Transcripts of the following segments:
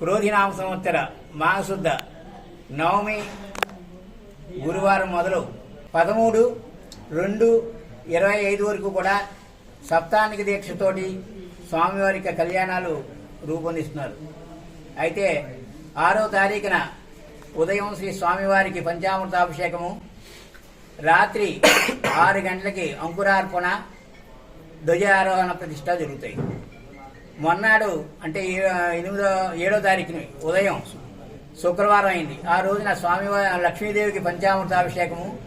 క్రోధినామ సంవత్సర మాఘశుద్ధ నవమి గురువారం మొదలు పదమూడు రెండు ఇరవై ఐదు వరకు కూడా సప్తానికి దీక్షతోటి స్వామివారి యొక్క కళ్యాణాలు రూపొందిస్తున్నారు. అయితే ఆరో తారీఖున ఉదయం శ్రీ స్వామివారికి పంచామృతాభిషేకము రాత్రి ఆరు గంటలకి అంకురార్పణ ధ్వజారోహణ ప్రతిష్ట జరుగుతాయి. మొన్నాడు అంటే ఎనిమిదో ఏడో తారీఖుని ఉదయం శుక్రవారం అయింది. ఆ రోజున స్వామివారి లక్ష్మీదేవికి పంచామృతాభిషేకము.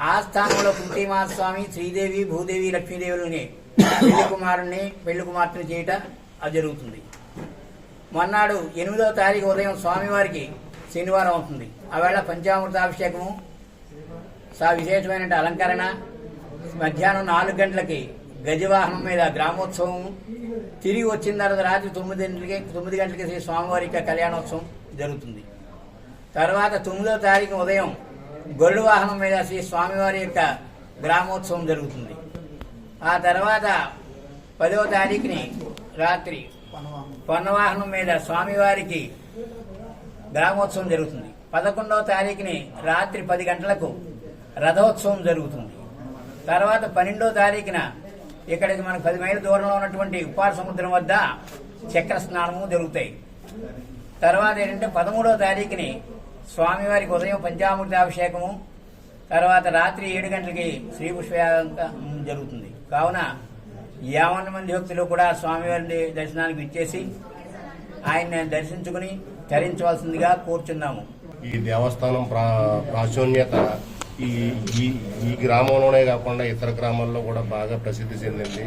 ఆ స్థానంలో కుంటీమాత స్వామి శ్రీదేవి భూదేవి లక్ష్మీదేవులని పెళ్ళి కుమారుణ్ణి పెళ్ళి కుమార్తెను చేయట అది జరుగుతుంది. మొన్నాడు ఎనిమిదవ తారీఖు ఉదయం స్వామివారికి శనివారం అవుతుంది. ఆవేళ పంచామృతాభిషేకము. సా విశేషమైన అలంకరణ. మధ్యాహ్నం నాలుగు గంటలకి గజవాహనం మీద గ్రామోత్సవం. తిరిగి వచ్చిన తర్వాత రాత్రి తొమ్మిది గంటలకి తొమ్మిది గంటలకి శ్రీ స్వామివారి యొక్క కళ్యాణోత్సవం జరుగుతుంది. తర్వాత తొమ్మిదో తారీఖు ఉదయం గొల్లు వాహనం మీద శ్రీ స్వామివారి యొక్క గ్రామోత్సవం జరుగుతుంది. ఆ తర్వాత పదవ తారీఖుని రాత్రి పొన్నవాహనం మీద స్వామివారికి గ్రామోత్సవం జరుగుతుంది. పదకొండవ తారీఖుని రాత్రి పది గంటలకు రథోత్సవం జరుగుతుంది. తర్వాత పన్నెండో తారీఖున ఇక్కడికి మనకు పది మైళ్ళ దూరంలో ఉన్నటువంటి ఉపార సముద్రం వద్ద చక్ర స్నానము జరుగుతాయి. తర్వాత ఏంటంటే పదమూడవ తారీఖుని స్వామివారికి ఉదయం పంచామృతాభిషేకము తర్వాత రాత్రి ఏడు గంటలకి శ్రీ పుష్పయాగం జరుగుతుంది. కావున యావన్న మంది భక్తులు కూడా స్వామివారి దర్శనానికి ఇచ్చేసి ఆయన్ని దర్శించుకుని ధరించవలసిందిగా కోరుచున్నాము. ఈ దేవస్థానం ప్రాచుర్యత ఈ ఈ ఈ గ్రామంలోనే కాకుండా ఇతర గ్రామాల్లో కూడా బాగా ప్రసిద్ధి చెందింది.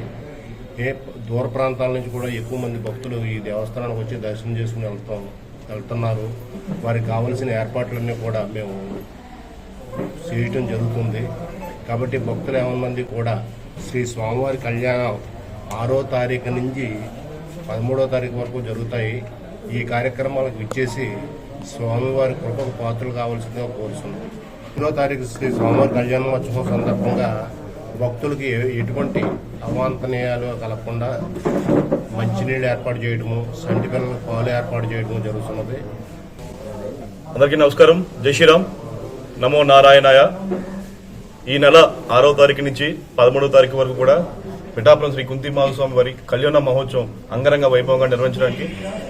ఏ దూర ప్రాంతాల నుంచి కూడా ఎక్కువ మంది భక్తులు ఈ దేవస్థానానికి వచ్చి దర్శనం చేసుకుని వెళ్తాం వెళ్తున్నారు. వారికి కావలసిన ఏర్పాట్లన్నీ కూడా మేము చేయటం జరుగుతుంది. కాబట్టి భక్తులు ఏమన్నా మంది కూడా శ్రీ స్వామివారి కళ్యాణం ఆరో తారీఖు నుంచి పదమూడో తారీఖు వరకు జరుగుతాయి. ఈ కార్యక్రమాలకు ఇచ్చేసి స్వామివారి కృపకు పాత్రలు కావాల్సిందిగా కోరుతున్నాం ఎన్నో తారీఖు శ్రీ స్వామివారి కళ్యాణోత్సవం సందర్భంగా భక్తులకి ఎటువంటి అవాంతనీయాలు కలగకుండా మంచినీళ్ళు ఏర్పాటు చేయడము సంటి పిల్లలకు పాలు ఏర్పాటు చేయడము జరుగుతున్నది. అందరికీ నమస్కారం. జై శ్రీరామ్. నమో నారాయణాయ. ఈ నెల ఆరో తారీఖు నుంచి పదమూడో తారీఖు వరకు కూడా పిఠాపురం శ్రీ కుంతి మహాస్వామి వారి కళ్యాణ మహోత్సవం అంగరంగ వైభవంగా నిర్వహించడానికి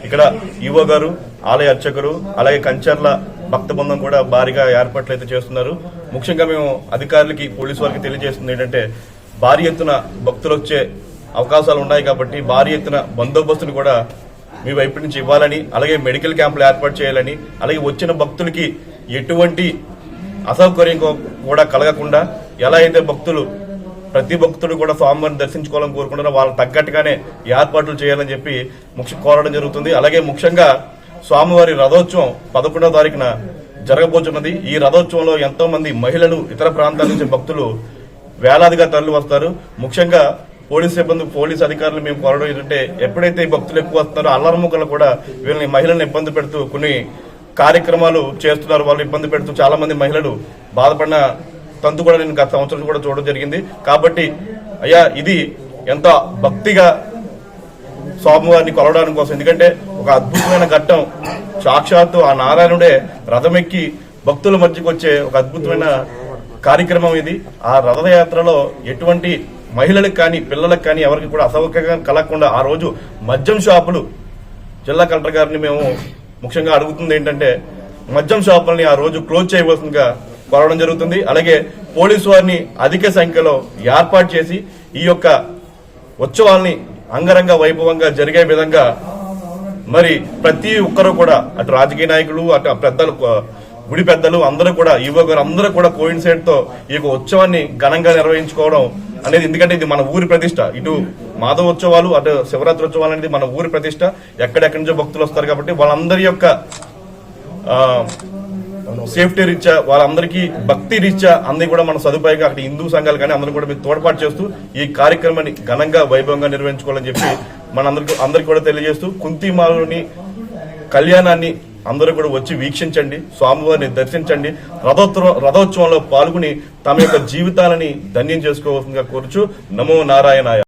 ఇక్కడ ఈవో గారు ఆలయ అర్చకులు అలాగే కంచర్ల భక్త బృందం కూడా భారీగా ఏర్పాట్లు అయితే చేస్తున్నారు. ముఖ్యంగా మేము అధికారులకి పోలీసు వారికి తెలియజేస్తుంది ఏంటంటే భారీ ఎత్తున భక్తులు వచ్చే అవకాశాలు ఉన్నాయి కాబట్టి భారీ ఎత్తున బందోబస్తును కూడా మీ వైపు నుంచి ఇవ్వాలని అలాగే మెడికల్ క్యాంపులు ఏర్పాటు చేయాలని అలాగే వచ్చిన భక్తులకి ఎటువంటి అసౌకర్యం కూడా కలగకుండా ఎలా అయితే భక్తులు ప్రతి భక్తుడు కూడా స్వామివారిని దర్శించుకోవాలని కోరుకుంటున్నారో వాళ్ళకి తగ్గట్టుగానే ఏర్పాట్లు చేయాలని చెప్పి ముఖ్య కోరడం జరుగుతుంది. అలాగే ముఖ్యంగా స్వామివారి రథోత్సవం పదకొండవ తారీఖున జరగబోతున్నది. ఈ రథోత్సవంలో ఎంతో మంది మహిళలు ఇతర ప్రాంతాల నుంచి భక్తులు వేలాదిగా తరలి వస్తారు. ముఖ్యంగా పోలీస్ సిబ్బంది పోలీస్ అధికారులు మేము కోరడం ఏంటంటే ఎప్పుడైతే ఈ భక్తులు ఎక్కువ వస్తున్నారో అల్లరముఖలు కూడా వీళ్ళని మహిళలను ఇబ్బంది పెడుతూ కొన్ని కార్యక్రమాలు చేస్తున్నారు. వాళ్ళు ఇబ్బంది పెడుతూ చాలా మంది మహిళలు బాధపడిన తంతు కూడా నేను గత సంవత్సరం కూడా చూడడం జరిగింది. కాబట్టి అయ్యా ఇది ఎంత భక్తిగా స్వామివారిని కొలవడానికి కోసం. ఎందుకంటే ఒక అద్భుతమైన ఘట్టం. సాక్షాత్తు ఆ నారాయణుడే రథమెక్కి భక్తుల మధ్యకు వచ్చే ఒక అద్భుతమైన కార్యక్రమం ఇది. ఆ రథయాత్రలో ఎటువంటి మహిళలకు కానీ పిల్లలకు కానీ ఎవరికి కూడా అసౌకర్యం కలగకుండా ఆ రోజు మద్యం షాపులు జిల్లా కలెక్టర్ గారిని మేము ముఖ్యంగా అడుగుతుంది ఏంటంటే మద్యం షాపుల్ని ఆ రోజు క్లోజ్ చేయవలసిందిగా కోరడం జరుగుతుంది. అలాగే పోలీసు వారిని అధిక సంఖ్యలో ఏర్పాటు చేసి ఈ యొక్క ఉత్సవాల్ని అంగరంగ వైభవంగా జరిగే విధంగా మరి ప్రతి ఒక్కరు కూడా అటు రాజకీయ నాయకులు అటు పెద్దలు గుడి పెద్దలు అందరూ కూడా యువకులు గారు అందరూ కూడా కోయిన్సైడ్తో ఈ యొక్క ఉత్సవాన్ని ఘనంగా నిర్వహించుకోవడం అనేది ఎందుకంటే ఇది మన ఊరి ప్రతిష్ట. ఇటు మాధవ ఉత్సవాలు అటు శివరాత్రి ఉత్సవాలు అనేది మన ఊరి ప్రతిష్ట. ఎక్కడెక్కడి నుంచో భక్తులు వస్తారు కాబట్టి వాళ్ళందరి యొక్క సేఫ్టీ రీత్యా వాళ్ళందరికీ భక్తి రీత్యా అందరికీ కూడా మన సదుపాయంగా అక్కడ హిందూ సంఘాలు కానీ అందరూ కూడా మీరు తోడ్పాటు చేస్తూ ఈ కార్యక్రమాన్ని ఘనంగా వైభవంగా నిర్వహించుకోవాలని చెప్పి మనందరికి అందరికి అందరికి కూడా తెలియజేస్తూ కుంతిమాలని కళ్యాణాన్ని అందరూ కూడా వచ్చి వీక్షించండి స్వామివారిని దర్శించండి రథోత్సవం రథోత్సవంలో పాల్గొని తమ యొక్క జీవితాలని ధన్యం చేసుకోవాల్సిందిగా కోరుచు నమో నారాయణాయ.